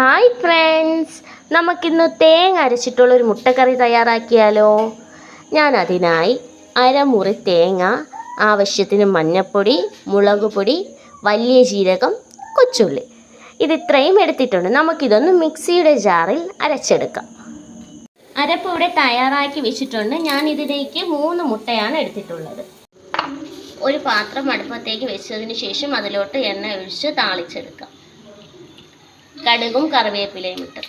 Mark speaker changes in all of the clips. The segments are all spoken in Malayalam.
Speaker 1: ഹായ് ഫ്രണ്ട്സ് നമുക്കിന്ന് തേങ്ങ അരച്ചിട്ടുള്ളൊരു മുട്ടക്കറി തയ്യാറാക്കിയാലോ? ഞാൻ അതിനായി അരമുറി തേങ്ങ ആവശ്യത്തിന് മഞ്ഞൾപ്പൊടി മുളക് പൊടി വലിയ ജീരകം കൊച്ചുള്ളി. ഇത് ഇത്രയും എടുത്തിട്ടുണ്ട്. നമുക്കിതൊന്ന് മിക്സിയുടെ ജാറിൽ അരച്ചെടുക്കാം. അരപ്പ് ഇവിടെ തയ്യാറാക്കി വെച്ചിട്ടുണ്ട്. ഞാൻ ഇതിലേക്ക് മൂന്ന് മുട്ടയാണ് എടുത്തിട്ടുള്ളത്. ഒരു പാത്രം അടുപ്പത്തേക്ക് വെച്ചതിന് ശേഷം അതിലോട്ട് എണ്ണ ഒഴിച്ച് താളിച്ചെടുക്കാം. കടുകും കറിവേപ്പിലയും ഇട്ട്.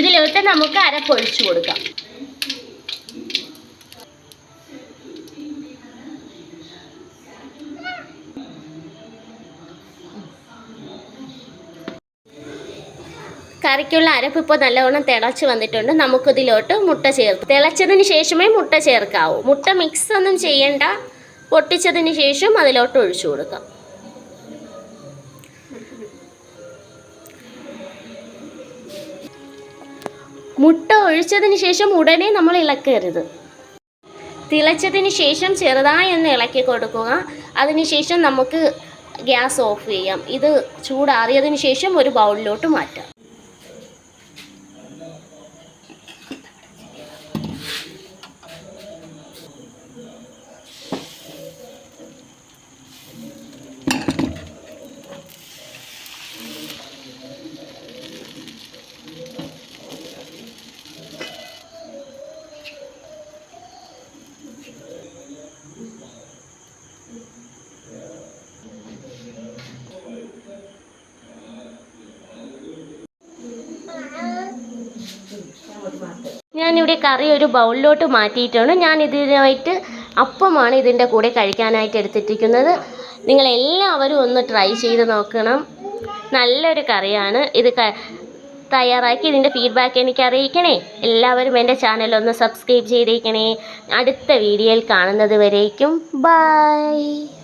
Speaker 1: ഇതിലോട്ട് നമുക്ക് അരപ്പൊഴിച്ചു കൊടുക്കാം. കറിക്കുള്ള അരപ്പ് ഇപ്പോൾ നല്ലവണ്ണം തിളച്ച് വന്നിട്ടുണ്ട്. നമുക്കിതിലോട്ട് മുട്ട ചേർത്ത് തിളച്ചതിന് ശേഷമേ മുട്ട ചേർക്കാവൂ. മുട്ട മിക്സ് ഒന്നും ചെയ്യണ്ട. പൊട്ടിച്ചതിന് ശേഷം അതിലോട്ട് ഒഴിച്ചു കൊടുക്കാം. മുട്ട ഒഴിച്ചതിന് ശേഷം ഉടനെ നമ്മൾ ഇളക്കരുത്. തിളച്ചതിന് ശേഷം ചെറുതായി ഒന്ന് ഇളക്കി കൊടുക്കുക. അതിനുശേഷം നമുക്ക് ഗ്യാസ് ഓഫ് ചെയ്യാം. ഇത് ചൂടാറിയതിന് ശേഷം ഒരു ബൗളിലോട്ട് മാറ്റാം. ഞാനിവിടെ കറി ഒരു ബൗളിലോട്ട് മാറ്റിയിട്ടാണ്. ഞാൻ ഇതിനായിട്ട് അപ്പമാണ് ഇതിന്റെ കൂടെ കഴിക്കാനായിട്ട് എടുത്തിട്ടിരിക്കുന്നത് നിങ്ങളെല്ലാവരും ഒന്ന് ട്രൈ ചെയ്ത് നോക്കണം. നല്ലൊരു കറിയാണ്. ഇത് തയ്യാറാക്കി ഇതിന്റെ ഫീഡ്ബാക്ക് എനിക്ക് അറിയിക്കണേ എല്ലാവരും എന്റെ ചാനൽ ഒന്ന് സബ്സ്ക്രൈബ് ചെയ്തേക്കണേ. അടുത്ത വീഡിയോയിൽ കാണുന്നത് വരേക്കും. ബൈ.